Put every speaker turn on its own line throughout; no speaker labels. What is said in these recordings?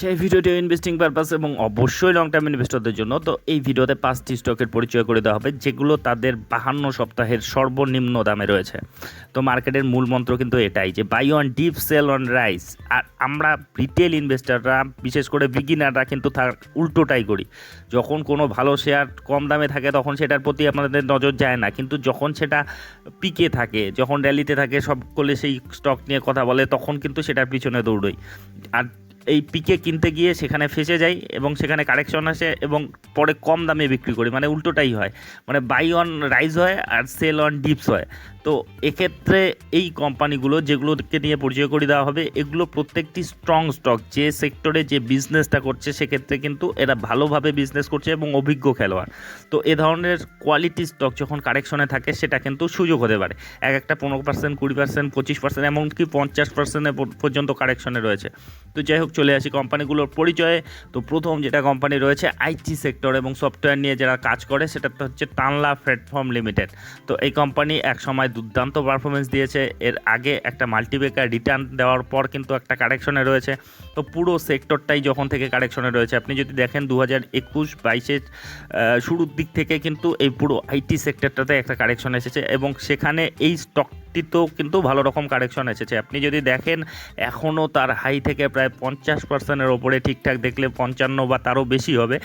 সেই ভিডিওটি investing purpose এবং অবশ্যই লং টার্ম ইনভেস্টরদের জন্য। তো এই ভিডিওতে পাঁচটি স্টকের পরিচয় করে দেওয়া হবে, যেগুলো তাদের বাহান্ন সপ্তাহের সর্বনিম্ন দামে রয়েছে। তো মার্কেটের মূল মন্ত্র কিন্তু এটাই যে buy on dip sell on rise আর আমরা রিটেল ইনভেস্টররা বিশেষ করে বিগিনাররা কিন্তু তার উল্টোটাই করি। যখন কোনো ভালো শেয়ার কম দামে থাকে, তখন সেটার প্রতি আমাদের নজর যায় না। কিন্তু যখন সেটা পিকে থাকে, যখন র্যালিতে থাকে সকলে সেই স্টক নিয়ে কথা বলে, তখন কিন্তু সেটার পিছনে দৌড়ই। আর এই পিকে কিনতে গিয়ে সেখানে ফেসে যাই এবং সেখানে কারেকশন আসে এবং পরে কম দামে বিক্রি করি। মানে উল্টোটাই হয়। মানে বাই অন রাইজ হয় আর সেল অন ডিপস হয়। তো এক্ষেত্রে এই কোম্পানিগুলো যেগুলোকে নিয়ে পরিচয় করে দেওয়া হবে, এগুলো প্রত্যেকটি স্ট্রং স্টক যে সেক্টরে যে বিজনেসটা করছে, সেক্ষেত্রে কিন্তু এরা ভালোভাবে বিজনেস করছে এবং অভিজ্ঞ খেলোয়াড়। তো এ ধরনের কোয়ালিটি স্টক যখন কারেকশনে থাকে, সেটা কিন্তু সুযোগ হতে পারে। এক একটা পনেরো পার্সেন্ট কুড়ি পার্সেন্ট পঁচিশ পার্সেন্ট এমনকি পঞ্চাশ পার্সেন্টে পর্যন্ত কারেকশনে রয়েছে। তো যাই হোক, চলে আসি কোম্পানিগুলোর পরিচয়ে। তো প্রথম যেটা কোম্পানি রয়েছে, আইটি সেক্টর এবং সফটওয়্যার নিয়ে যারা কাজ করে, সেটা হচ্ছে টানলা প্ল্যাটফর্ম লিমিটেড তো এই কোম্পানি এক সময় দুর্দান্ত পারফরমেন্স দিয়েছে। এর আগে একটা মাল্টিবেকার রিটার্ন দেওয়ার পর কিন্তু একটা কারেকশনে রয়েছে। তো পুরো সেক্টরটাই যখন থেকে কারেকশনে রয়েছে, আপনি যদি দেখেন দু হাজার একুশ, বাইশের শুরুর দিক থেকে কিন্তু এই পুরো আইটি সেক্টরটাতে একটা কারেকশন এসেছে এবং সেখানে এই স্টকটিতেও কিন্তু ভালো রকম কারেকশন এসেছে। আপনি যদি দেখেন এখনও তার হাই থেকে প্রায় পঞ্চাশ পার্সেন্টের ওপরে ঠিকঠাক দেখলে পঞ্চান্ন বা তারও বেশি হবে।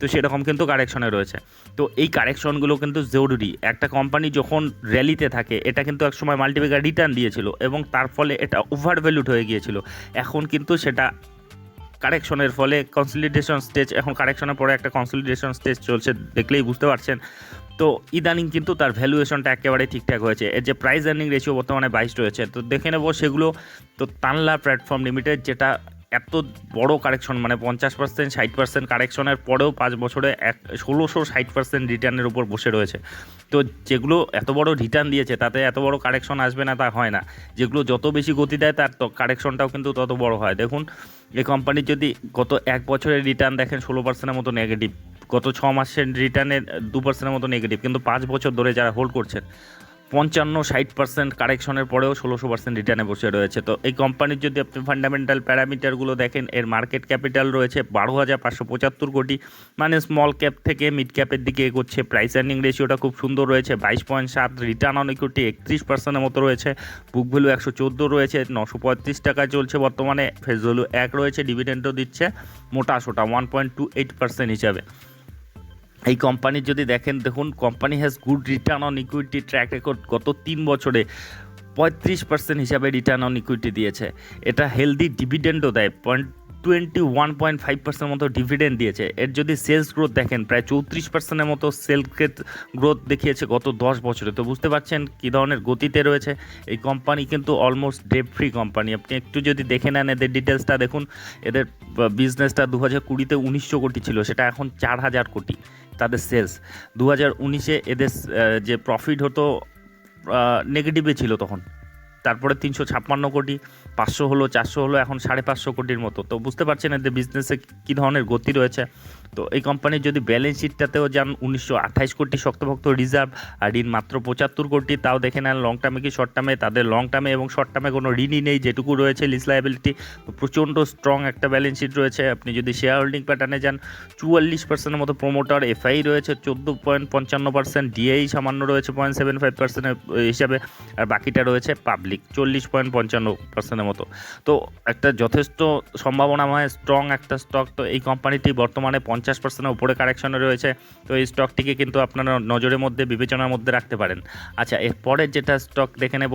তো সেরকম কিন্তু কারেকশনে রয়েছে। তো এই কারেকশনগুলো কিন্তু জরুরি। একটা কোম্পানি যখন র্যালিতে থাকে, এটা কিন্তু একসময় মাল্টিপেকার রিটার্ন দিয়েছিল এবং তার ফলে এটা ওভার ভ্যালুড হয়ে গিয়েছিল। এখন কিন্তু সেটা কারেকশনের ফলে কনসলিডেশন স্টেজ এখন কারেকশনের পরে একটা কনসলিডেশন স্টেজ চলছে দেখলেই বুঝতে পারছেন। তো ইদানিং কিন্তু তার ভ্যালুয়েশনটা একেবারে ঠিকঠাক হয়েছে। এর যে প্রাইস আর্নিং রেশিও বর্তমানে বাইশ রয়েছে। তো দেখে নেব সেগুলো, তো তানলা প্ল্যাটফর্ম লিমিটেড যেটা এত বড় কারেকশন মানে পঞ্চাশ পার্সেন্ট ষাট পার্সেন্ট কারেকশনের পরেও পাঁচ বছরে এক, ষোলোশো ষাট পার্সেন্ট রিটার্নের উপর বসে রয়েছে। তো যেগুলো এত বড় রিটার্ন দিয়েছে, তাতে এত বড় কারেকশন আসবে না তা হয় না। যেগুলো যত বেশি গতি দেয়, তার কারেকশনটাও কিন্তু তত বড় হয়। দেখুন, এই কোম্পানির যদি গত এক বছরের রিটার্ন দেখেন, ষোলো পার্সেন্টের মতো নেগেটিভ গত ছ মাসের রিটার্নের দু পার্সেন্টের মতো নেগেটিভ কিন্তু পাঁচ বছর ধরে যারা হোল্ড করছেন পঞ্চান্ন, ষাট পার্সেন্ট কারেকশনের পরেও ষোলোশো পার্সেন্ট রিটার্নে বসে রয়েছে। তো এই কোম্পানির যদি আপনি ফান্ডামেন্টাল প্যারামিটারগুলো দেখেন, এর মার্কেট ক্যাপিটাল রয়েছে বারো হাজার পাঁচশো পঁচাত্তর কোটি। মানে স্মল ক্যাপ থেকে মিড ক্যাপের দিকে এগোচ্ছে প্রাইস আর্নিং রেশিওটা খুব সুন্দর রয়েছে, বাইশ পয়েন্ট সাত রিটার্ন অন ইকুইটি একত্রিশ পার্সেন্টের মতো রয়েছে। বুক ভ্যালু একশো চোদ্দ রয়েছে, নশো পঁয়ত্রিশ টাকা চলছে বর্তমানে ফেস ভ্যালু এক রয়েছে ডিভিডেন্ডও দিচ্ছে, মোটা সোটা one point two eight percent হিসাবে। এই কোম্পানির যদি দেখেন, দেখুন company has good return on equity track record গত তিন বছরে পঁয়ত্রিশ পার্সেন্ট হিসাবে রিটার্ন অন ইকুইটি দিয়েছে। এটা হেলদি ডিভিডেন্ডও দেয় point twenty one point five percent মতো ডিভিডেন্ড দিয়েছে। এর যদি সেলস গ্রোথ দেখেন, প্রায় চৌত্রিশ পার্সেন্টের মতো সেল গ্রোথ দেখিয়েছে গত দশ বছরে। তো বুঝতে পারছেন কী ধরনের গতিতে রয়েছে? এই কোম্পানি কিন্তু অলমোস্ট ডেপ ফ্রি কোম্পানি আপনি একটু যদি দেখে নেন এদের ডিটেলসটা দেখুন, এদের বিজনেসটা দু হাজার কুড়িতে উনিশশো কোটি ছিল, সেটা এখন চার হাজার কোটি। তাদের সেলস দু হাজার উনিশে এদের যে প্রফিট হতো নেগেটিভে ছিল তখন। তারপরে তিনশো ছাপ্পান্ন কোটি, পাঁচশো হলো, চারশো হলো, এখন সাড়ে পাঁচশো কোটির মতো। তো বুঝতে পারছেন এদের বিজনেসে কী ধরনের গতি রয়েছে? তো এই কোম্পানির যদি ব্যালেন্স শিটটাতেও যান, উনিশশো আঠাইশ কোটি শক্তভক্ত রিজার্ভ, আর ঋণ মাত্র পঁচাত্তর কোটি, তাও দেখে নেন লং টার্মে কি শর্ট টার্মে তাদের লং টার্মে এবং শর্ট টার্মে কোনো ঋণই নেই, যেটুকু রয়েছে লিস লাইবিলিটি প্রচণ্ড স্ট্রং একটা ব্যালেন্স শিট রয়েছে। আপনি যদি শেয়ার হোল্ডিং প্যাটার্নে যান, চুয়াল্লিশ পার্সেন্টের মতো প্রোমোটার এফআই রয়েছে চোদ্দ পয়েন্ট পঞ্চান্ন পার্সেন্ট ডিআই সামান্য রয়েছে পয়েন্ট সেভেন ফাইভ পার্সেন্টের হিসাবে, আর বাকিটা রয়েছে পাবলিক চল্লিশ পয়েন্ট পঞ্চান্ন পার্সেন্টের মতো। তো একটা যথেষ্ট সম্ভাবনাময় স্ট্রং একটা স্টক তো এই কোম্পানিটি বর্তমানে পঞ্চাশ পার্সেন্টের উপরে কারেকশনে রয়েছে। তো এই স্টকটিকে কিন্তু আপনারা নজরের মধ্যে, বিবেচনার মধ্যে রাখতে পারেন। আচ্ছা এরপরের যেটা স্টক দেখে নেব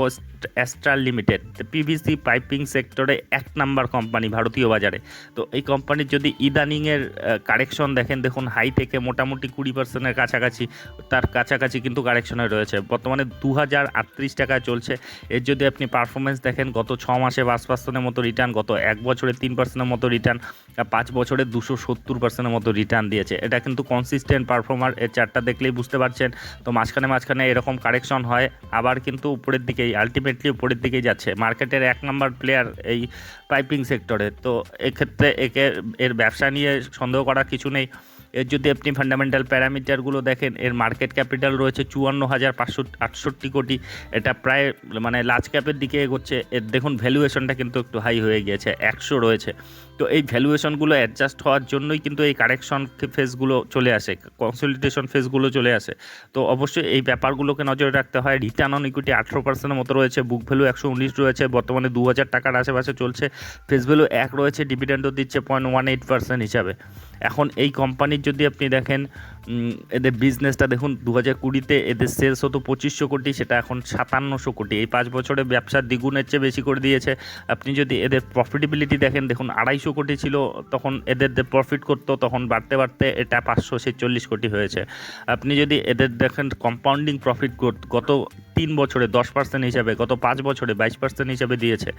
অ্যাস্ট্রাল লিমিটেড পিভিসি পাইপিং সেক্টরে এক নাম্বার কোম্পানি ভারতীয় বাজারে। তো এই কোম্পানির যদি ইদানিংয়ের কারেকশন দেখেন, দেখুন হাই থেকে মোটামুটি কুড়ি পার্সেন্টের কাছাকাছি, তার কাছাকাছি কিন্তু কারেকশনে রয়েছে। বর্তমানে দু হাজার আটত্রিশ টাকায় চলছে। এর যদি আপনি পারফরমেন্স দেখেন, গত ছ মাসে পাঁচ পার্সেন্টের মতো রিটার্ন গত এক বছরে তিন পার্সেন্টের মতো রিটার্ন পাঁচ বছরে দুশো সত্তর পার্সেন্টের মতো রিটার্ন দিয়েছে। এটা কিন্তু কনসিস্টেন্ট পারফর্মার এর চারটা দেখলেই বুঝতে পারছেন। তো মাঝখানে মাঝখানে এরকম কারেকশন হয়, আবার কিন্তু উপরের দিকেই আলটিমেটলি উপরের দিকেই যাচ্ছে। মার্কেটের এক নম্বর প্লেয়ার এই পাইপিং সেক্টরে তো এক্ষেত্রে একে, এর ব্যবসা নিয়ে সন্দেহ করার কিছু নেই। এর যদি আপনি ফান্ডামেন্টাল প্যারামিটারগুলো দেখেন, এর মার্কেট ক্যাপিটাল রয়েছে চুয়ান্ন হাজার পাঁচশো আটষট্টি কোটি। এটা প্রায় মানে লার্জ ক্যাপের দিকে এগোচ্ছে। এর দেখুন ভ্যালুয়েশনটা কিন্তু একটু হাই হয়ে গিয়েছে, একশো রয়েছে। তো এই ভ্যালুয়েশনগুলো অ্যাডজাস্ট হওয়ার জন্যই কিন্তু এই কারেকশন ফেজগুলো চলে আসে কনসলিডেশন ফেজগুলো চলে আসে। তো অবশ্যই এই ব্যাপারগুলোকে নজরে রাখতে হয়। রিটার্ন অন ইকুইটি আঠেরো পার্সেন্টের মতো রয়েছে বুক ভ্যালু একশো উনিশ রয়েছে, বর্তমানে দু হাজার টাকার আশেপাশে চলছে। ফেস ভ্যালু এক রয়েছে ডিভিডেন্ডও দিচ্ছে পয়েন্ট ওয়ান এইট পার্সেন্ট হিসাবে। এখন এই কোম্পানির যদি আপনি দেখেন এদের বিজনেসটা দেখুন দু হাজার কুড়িতে এদের সেলস হতো পঁচিশশো কোটি, সেটা এখন সাতান্নশো কোটি। এই পাঁচ বছরে ব্যবসা দ্বিগুণের চেয়ে বেশি করে দিয়েছে। আপনি যদি এদের প্রফিটেবিলিটি দেখেন, দেখুন, আড়াইশো কোটি ছিল, তখন এদের প্রফিট করতো, তখন বাড়তে বাড়তে এটা পাঁচশো ছেচল্লিশ কোটি হয়েছে। আপনি যদি এদের দেখেন কম্পাউন্ডিং প্রফিট গত তিন বছরে দশ পার্সেন্ট হিসাবে, গত পাঁচ বছরে বাইশ পার্সেন্ট হিসাবে দিয়েছে।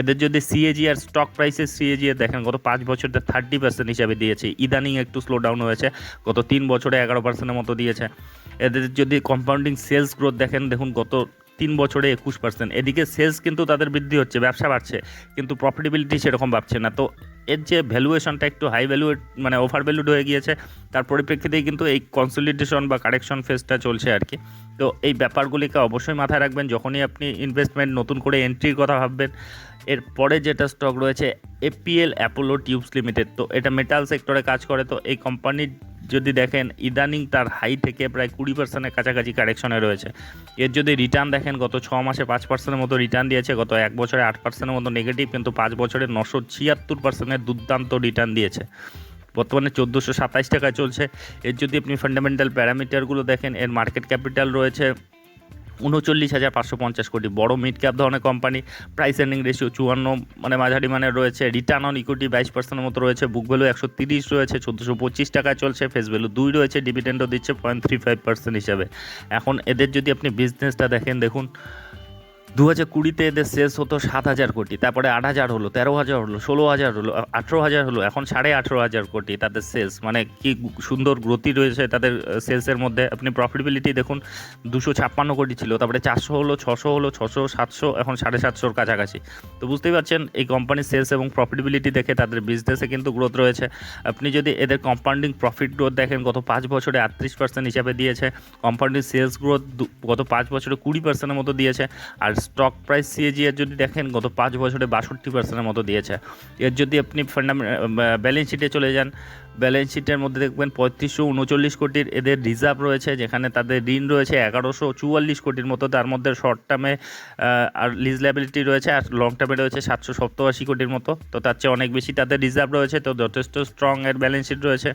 এদের যদি সিএজি আর স্টক প্রাইসের সিএজি দেখেন, গত পাঁচ বছরে থার্টি পার্সেন্ট হিসাবে দিয়েছে। ইদানিং একটু স্লো ডাউন হয়েছে। গত তিন বছরে এগারো পার্সেন্টের মতো দিয়েছে। এদের যদি কম্পাউন্ডিং সেলস গ্রোথ দেখেন, দেখুন গত তিন বছরে একুশ পার্সেন্ট এদিকে সেলস কিন্তু তাদের বৃদ্ধি হচ্ছে, ব্যবসা বাড়ছে, কিন্তু প্রফিটেবিলিটি সেরকম বাড়ছে না। তো এর যে ভ্যালুয়েশনটা একটু হাই ভ্যালুয়েট মানে ওভার ভ্যালুড হয়ে গিয়েছে, তার পরিপ্রেক্ষিতেই কিন্তু এই কনসলিডেশন বা কারেকশন ফেজটা চলছে আর কি। তো এই ব্যাপারগুলিকে অবশ্যই মাথায় রাখবেন। যখনই আপনি ইনভেস্টমেন্ট নতুন করে এন্ট্রির কথা ভাববেন এরপরে যেটা স্টক রয়েছে এপিএল অ্যাপোলো টিউবস লিমিটেড তো এটা মেটাল সেক্টরে কাজ করে, তো এই কোম্পানির যদি দেখেন ইদানিং তার হাই থেকে প্রায় কুড়ি পার্সেন্টের কাছাকাছি কারেকশনে রয়েছে। এর যদি রিটার্ন দেখেন, গত ছ মাসে পাঁচ পার্সেন্টের মতো রিটার্ন দিয়েছে, গত এক বছরে আট পার্সেন্টের মতো নেগেটিভ কিন্তু পাঁচ বছরে নশো ছিয়াত্তর পার্সেন্টের দুর্দান্ত রিটার্ন দিয়েছে। বর্তমানে চোদ্দোশো সাতাইশ টাকায় চলছে। এর যদি আপনি ফান্ডামেন্টাল প্যারামিটারগুলো দেখেন, এর মার্কেট ক্যাপিটাল রয়েছে উনচল্লিশ হাজার পাঁচশো পঞ্চাশ কোটি। বড় মিড ক্যাপ ধরনের কোম্পানি প্রাইস এন্ডিং রেশিও চুয়ান্ন মানে মাঝারি মানে রয়েছে। রিটার্ন অন ইকুইটি বাইশ পার্সেন্টের মতো রয়েছে। বুক ভ্যালু একশো তিরিশ রয়েছে। চোদ্দোশো পঁচিশ টাকা চলছে। ফেস ভ্যালু দুই রয়েছে। ডিভিডেন্ডও দিচ্ছে পয়েন্ট থ্রি ফাইভ পার্সেন্ট হিসাবে। এখন এদের যদি আপনি বিজনেসটা দেখেন, দেখুন দু হাজার কুড়িতে এদের সেলস হতো সাত হাজার কোটি, তারপরে আট হাজার হলো, তেরো হাজার হলো, ষোলো হাজার হলো, আঠেরো হাজার হলো, এখন সাড়ে আঠেরো হাজার কোটি তাদের সেলস মানে কি সুন্দর গ্রোথি রয়েছে তাদের সেলসের মধ্যে। আপনি প্রফিটেবিলিটি দেখুন, দুশো ছাপ্পান্ন কোটি ছিল, তারপরে চারশো হলো, ছশো হলো, ছশো, সাতশো, এখন সাড়ে সাতশোর কাছাকাছি। তো বুঝতেই পারছেন, এই কোম্পানির সেলস এবং প্রফিটেবিলিটি দেখে তাদের বিজনেসে কিন্তু গ্রোথ রয়েছে। আপনি যদি এদের কম্পাউন্ডিং প্রফিট গ্রোথ দেখেন, গত পাঁচ বছরে আটত্রিশ পার্সেন্ট হিসাবে দিয়েছে। কম্পাউন্ডিং সেলস গ্রোথ গত পাঁচ বছরে কুড়ি পার্সেন্টের মতো দিয়েছে। আর স্টক প্রাইস সিএজি এর যদি দেখেন, গত পাঁচ বছরে বাষট্টি পার্সেন্টের মতো দিয়েছে। এর যদি আপনি ফান্ডামে ব্যালেন্স শিটে চলে যান ব্যালেন্স শিটের মধ্যে দেখবেন পঁয়ত্রিশশো উনচল্লিশ কোটির এদের রিজার্ভ রয়েছে, যেখানে তাদের ঋণ রয়েছে এগারোশো চুয়াল্লিশ কোটির মতো। তার মধ্যে শর্ট টার্মে আর লিজ লাইবিলিটি রয়েছে, আর লং টার্মে রয়েছে সাতশো সপ্তআশি কোটির মতো। তো তার চেয়ে অনেক বেশি তাদের রিজার্ভ রয়েছে, তো যথেষ্ট স্ট্রং এর ব্যালেন্স শিট রয়েছে।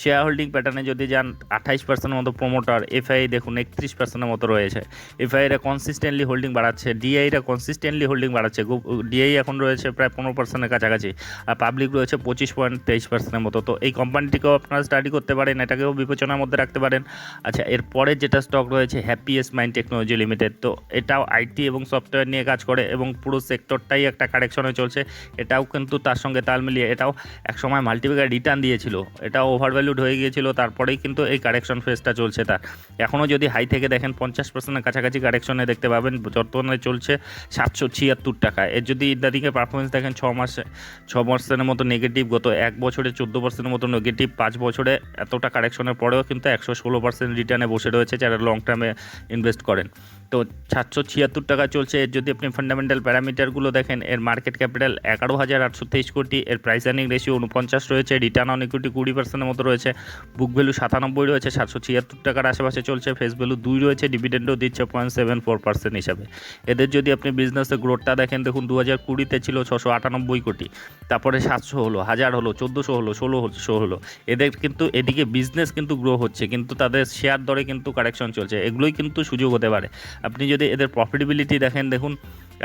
শেয়ার হোল্ডিং প্যাটার্নে যদি যান, আঠাইশ পার্সেন্টের মতো প্রোমোটার এফআই দেখুন, একত্রিশ পার্সেন্টের মতো রয়েছে। এফআইরা কনসিস্টেন্টলি হোল্ডিং বাড়াচ্ছে ডিআইরা কনসিস্টেন্টলি হোল্ডিং বাড়াচ্ছে। ডিআই এখন রয়েছে প্রায় পনেরো পার্সেন্টের কাছাকাছি, আর পাবলিক রয়েছে পঁচিশ পয়েন্ট তেইশ পার্সেন্টের মতো। তো এই কোম্পানিটিকেও আপনারা স্টাডি করতে পারেন, এটাকেও বিবেচনার মধ্যে রাখতে পারেন। আচ্ছা এরপরে যেটা স্টক রয়েছে হ্যাপিয়েস্ট মাইন্ড টেকনোলজি লিমিটেড তো এটাও আইটি এবং সফটওয়্যার নিয়ে কাজ করে এবং পুরো সেক্টরটাই একটা কারেকশনে চলছে। এটাও কিন্তু তার সঙ্গে তাল মিলিয়ে, এটাও একসময় মাল্টিপ্লিকার রিটার্ন দিয়েছিল। এটাও ওভার ভ্যালুড হয়ে গিয়েছিল, তারপরেই কিন্তু এই কারেকশন ফেজটা চলছে তার। এখনও যদি হাই থেকে দেখেন পঞ্চাশ পার্সেন্টের কাছাকাছি কারেকশনে দেখতে পাবেন, বর্তমানে চলছে সাতশো ছিয়াত্তর টাকা। এর যদি ইত্যাদিকে পারফরমেন্স দেখেন, ছ মাসে, ছ পার্সেন্টের মতো নেগেটিভ গত এক বছরে চোদ্দ পার্সেন্টের মতো নেগেটিভ পাঁচ বছরে এতটা কারেকশনের পরেও কিন্তু একশো ষোলো পার্সেন্ট রিটার্নে বসে রয়েছে যারা লং টার্মে ইনভেস্ট করেন। তো সাতশো ছিয়াত্তর টাকা চলছে। এর যদি আপনি ফান্ডামেন্টাল প্যারামিটারগুলো দেখেন, এর মার্কেট ক্যাপিটাল এগারো হাজার আটশো তেইশ কোটি, এর প্রাইস আর্নিং রেশিও উনপঞ্চাশ রয়েছে রিটার্ন অন ইকুইটি কুড়ি পার্সেন্টের মতো রয়েছে বুক ভ্যালু সাতানব্বই রয়েছে, সাতশো ছিয়াত্তর টাকার আশেপাশে চলছে ফেস ভ্যালু দুই রয়েছে ডিভিডেন্ডও দিচ্ছে পয়েন্ট সেভেন ফোর পার্সেন্ট হিসাবে। এদের যদি আপনি বিজনেসের গ্রোথটা দেখেন, দেখুন দু হাজার কুড়িতে ছিল ছশো আটানব্বই কোটি, তারপরে সাতশো হলো, হাজার হলো, চোদ্দোশো হলো ষোলোশো হলো এদের কিন্তু, এদিকে বিজনেস কিন্তু গ্রো হচ্ছে, কিন্তু তাদের শেয়ার দরে কিন্তু কারেকশন চলছে। এগুলোই কিন্তু সুযোগ হতে পারে। আপনি যদি এদের প্রফিটেবিলিটি দেখেন, দেখুন,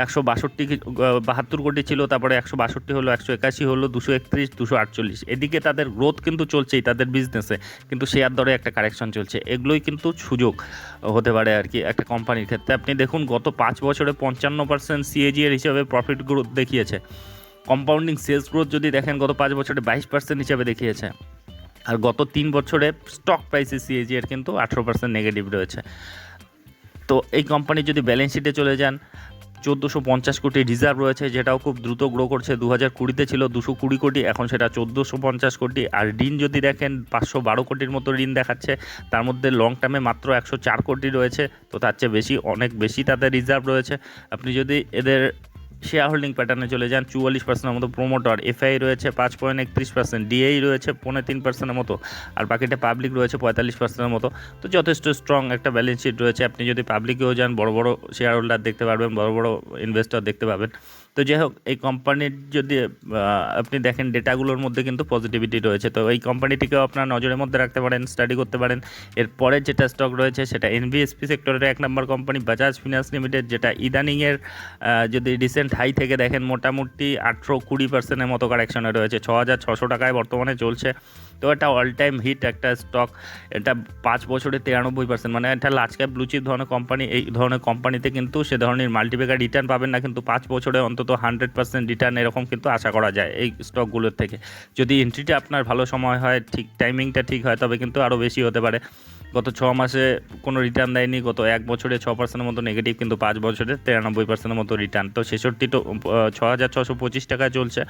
একশো বাষট্টি বাহাত্তর কোটি ছিল, তারপরে একশো বাষট্টি হলো, একশো একাশি হলো, দুশো একত্রিশ, দুশো আটচল্লিশ। এদিকে তাদের গ্রোথ কিন্তু চলছেই, তাদের বিজনেসে কিন্তু শেয়ার দরে একটা কারেকশন চলছে। এগুলোই কিন্তু সুযোগ হতে পারে আর কি একটা কোম্পানির ক্ষেত্রে। আপনি দেখুন, গত পাঁচ বছরে পঞ্চান্ন পার্সেন্ট সিএজি এর হিসাবে প্রফিট গ্রোথ দেখিয়েছে। কম্পাউন্ডিং সেলস গ্রোথ যদি দেখেন, গত পাঁচ বছরে বাইশ পার্সেন্ট হিসাবে দেখিয়েছে। আর গত তিন বছরে স্টক প্রাইসে সিএজি এর কিন্তু আঠেরো পার্সেন্ট নেগেটিভ রয়েছে। তো এই কোম্পানি যদি ব্যালেন্স শিটে চলে যান, চোদ্দোশো পঞ্চাশ কোটি রিজার্ভ রয়েছে, যেটাও খুব দ্রুত গ্রো করছে। দু হাজার কুড়িতে ছিল দুশো কুড়ি কোটি, এখন সেটা চোদ্দোশো পঞ্চাশ কোটি। আর ঋণ যদি দেখেন, পাঁচশো বারো কোটির মতো ঋণ দেখাচ্ছে। তার মধ্যে লং টার্মে মাত্র একশো চার কোটি রয়েছে, তো তার চেয়ে বেশি, অনেক বেশি তাদের রিজার্ভ রয়েছে। আপনি যদি এদের শেয়ার হোল্ডিং প্যাটার্নে চলে যান। চুয়াল্লিশ পার্সেন্টের মতো প্রোমোটার এফআই রয়েছে পাঁচ পয়েন্ট একত্রিশ পার্সেন্ট ডিআই রয়েছে পৌনে তিন পার্সেন্টের মতো, আর বাকিটা পাবলিক রয়েছে পঁয়তাল্লিশ পার্সেন্টের মতো। তো যথেষ্ট স্ট্রং একটা ব্যালেন্স শিট রয়েছে। আপনি যদি পাবলিকেও যান, বড় বড় শেয়ার হোল্ডার দেখতে পারবেন, বড় বড় ইনভেস্টর দেখতে পাবেন। তো যাই হোক এই কোম্পানির যদি আপনি দেখেন ডেটাগুলোর মধ্যে কিন্তু পজিটিভিটি রয়েছে। তো এই কোম্পানিটিকেও আপনার নজরের মধ্যে রাখতে পারেন স্টাডি করতে পারেন। এরপরে যেটা স্টক রয়েছে সেটা এনবিএসপি সেক্টরের এক নম্বর কোম্পানি বাজাজ ফিনান্স লিমিটেড যেটা ইদানিংয়ের যদি রিসেন্ট হাই থেকে দেখেন, মোটামুটি আঠেরো কুড়ি পার্সেন্টের মতো কারেকশনে রয়েছে। ছ হাজার ছশো টাকায় বর্তমানে চলছে। তো এটা অল টাইম হিট একটা স্টক এটা পাঁচ বছরে তিরানব্বই পার্সেন্ট মানে এটা লার্জ ক্যাপ ব্লুচিপ ধরনের কোম্পানি এই ধরনের কোম্পানিতে কিন্তু সে ধরনের মাল্টিপেকার রিটার্ন পাবেন না, কিন্তু পাঁচ বছরে অন্তত হান্ড্রেড পার্সেন্ট রিটার্ন এরকম কিন্তু আশা করা যায় এই স্টকগুলোর থেকে। যদি এন্ট্রিটা আপনার ভালো সময় হয়, ঠিক টাইমিংটা ঠিক হয়, তবে কিন্তু আরও বেশি হতে পারে। গত ছ মাসে কোনো রিটার্ন দেয়নি, গত এক বছরে ছ পার্সেন্টের মতো নেগেটিভ কিন্তু পাঁচ বছরে তিরানব্বই পার্সেন্টের মতো রিটার্ন তো ছেষট্টি তো ছ হাজার ছশো পঁচিশ টাকায় চলছে।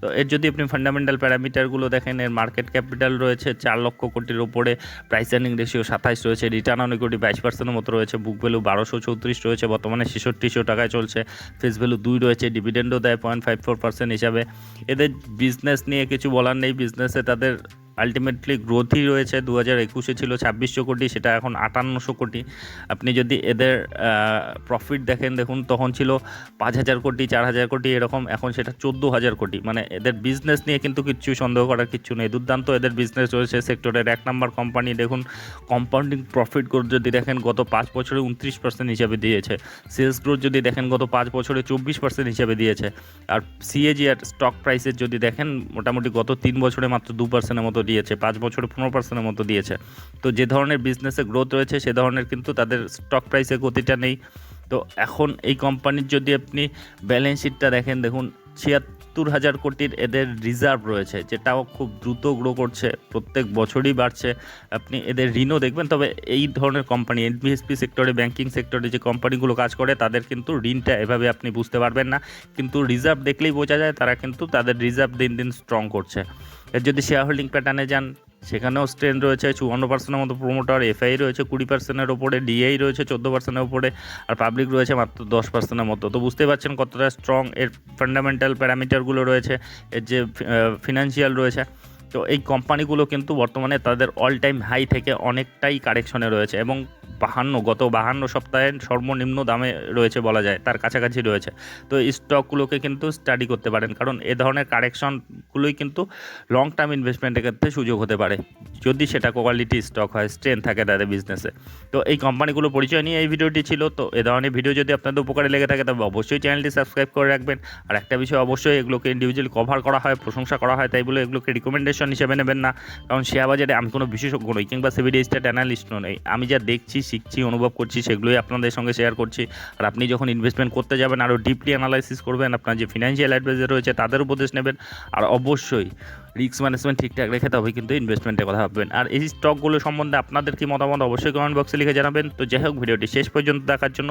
তো এর যদি আপনি ফান্ডামেন্টাল প্যারামিটারগুলো দেখেন, এর মার্কেট ক্যাপিটাল রয়েছে চার লক্ষ কোটির ওপরে প্রাইস আর্নিং রেশিও সাতাইশ রয়েছে রিটার্ন অনেক কোটি বাইশ পার্সেন্টের মতো রয়েছে বুক ভ্যালু বারোশো চৌত্রিশ রয়েছে, বর্তমানে ছেষট্টিশো টাকায় চলছে ফেস ভ্যালু দুই রয়েছে ডিভিডেন্ডও দেয় পয়েন্ট ফাইভ ফোর পার্সেন্ট হিসাবে। এদের বিজনেস নিয়ে কিছু বলার নেই বিজনেসে তাদের আলটিমেটলি গ্রোথই রয়েছে দু হাজার একুশে ছিল ছাব্বিশশো কোটি, সেটা এখন আটান্নশো কোটি। আপনি যদি এদের প্রফিট দেখেন, দেখুন, তখন ছিল পাঁচ হাজার কোটি চার হাজার কোটি, এরকম, এখন সেটা চোদ্দ হাজার কোটি। মানে এদের বিজনেস নিয়ে কিন্তু কিচ্ছু সন্দেহ করার কিচ্ছু নেই। দুর্দান্ত এদের বিজনেস রয়েছে সেক্টরের এক নম্বর কোম্পানি দেখুন কম্পাউন্ডিং প্রফিট গ্রোথ যদি দেখেন, গত পাঁচ বছরে উনত্রিশ পার্সেন্ট হিসাবে দিয়েছে। সেলস গ্রোথ যদি দেখেন, গত পাঁচ বছরে চব্বিশ পার্সেন্ট হিসাবে দিয়েছে। আর সিএজি আর স্টক প্রাইসের যদি দেখেন, মোটামুটি গত তিন বছরে মাত্র দু পার্সেন্টের মতো দিয়েছে, পাঁচ বছরে পনেরো পার্সেন্টের মতো দিয়েছে। তো যে ধরনের বিজনেসে গ্রোথ রয়েছে, সে ধরনের কিন্তু তাদের স্টক প্রাইসে গতিটা নেই। তো এখন এই কোম্পানির যদি আপনি ব্যালেন্স শিটটা দেখেন, দেখুন, ছিয়াত্তর হাজার কোটির এদের রিজার্ভ রয়েছে, যেটাও খুব দ্রুত গ্রো করছে, প্রত্যেক বছরই বাড়ছে। আপনি এদের ঋণও দেখবেন, তবে এই ধরনের কোম্পানি এনবিএসপি সেক্টরে ব্যাঙ্কিং সেক্টরে যে কোম্পানিগুলো কাজ করে, তাদের কিন্তু ঋণটা এভাবে আপনি বুঝতে পারবেন না। কিন্তু রিজার্ভ দেখলেই বোঝা যায়, তারা কিন্তু তাদের রিজার্ভ দিন দিন স্ট্রং করছে। এর যদি শেয়ার হোল্ডিং প্যাটার্নে যান, সেখানেও স্ট্রেন রয়েছে, চুয়ান্ন পার্সেন্টের মতো প্রোমোটার এফআই রয়েছে কুড়ি পার্সেন্টের ওপরে ডিআই রয়েছে চোদ্দ পার্সেন্টের ওপরে, আর পাবলিক রয়েছে মাত্র দশ পার্সেন্টের মতো। তো বুঝতে পারছেন কতটা স্ট্রং এর ফান্ডামেন্টাল প্যারামিটারগুলো রয়েছে, এর যে ফিনান্সিয়াল রয়েছে। তো এই কোম্পানিগুলো কিন্তু বর্তমানে তাদের অল টাইম হাই থেকে অনেকটাই কারেকশনে রয়েছে এবং বাহান্ন, গত বাহান্ন সপ্তাহে সর্বনিম্ন দামে রয়েছে বলা যায়, তার কাছাকাছি রয়েছে। তো স্টকগুলোকে কিন্তু স্টাডি করতে পারেন, কারণ এ ধরনের কারেকশনগুলোই কিন্তু লং টার্ম ইনভেস্টমেন্টের ক্ষেত্রে সুযোগ হতে পারে। যদি সেটা কোয়ালিটি স্টক হয় স্ট্রেন থাকে তাদের বিজনেসে তো এই কোম্পানিগুলো পরিচয় নিয়ে এই ভিডিওটি ছিল, তো এ ধরনের ভিডিও যদি আপনাদের উপকারে লেগে থাকে, তবে অবশ্যই চ্যানেলটি সাবস্ক্রাইব করে রাখবেন। আর একটা বিষয় অবশ্যই, এগুলোকে ইন্ডিভিজুয়াল কভার করা হয়, প্রশংসা করা হয়, তাই বলে এগুলোকে রিকমেন্ডেশন হিসেবে নেবেন না। কারণ শেয়ার বাজারে আমি কোনো বিশেষজ্ঞ নই, কিংবা সিবিডি স্টেট অ্যানালিস্ট নই। আমি যা দেখছি শিখছি, অনুভব করছি, সেগুলোই আপনাদের সঙ্গে শেয়ার করছি। আর আপনি যখন ইনভেস্টমেন্ট করতে যাবেন আরও ডিপলি অ্যানালাইসিস করবেন, আপনার যে ফিনান্সিয়াল অ্যাডভাইজার রয়েছে, তাদের উপদেশ নেবেন। আর অবশ্যই রিস্ক ম্যানেজমেন্ট ঠিকঠাক রেখে তবে কিন্তু ইনভেস্টমেন্টের কথা ভাববেন। আর এই স্টকগুলো সম্বন্ধে আপনাদের কি মতামত, অবশ্যই কমেন্ট বক্সে লিখে জানাবেন। তো যাই হোক, ভিডিওটি শেষ পর্যন্ত দেখার জন্য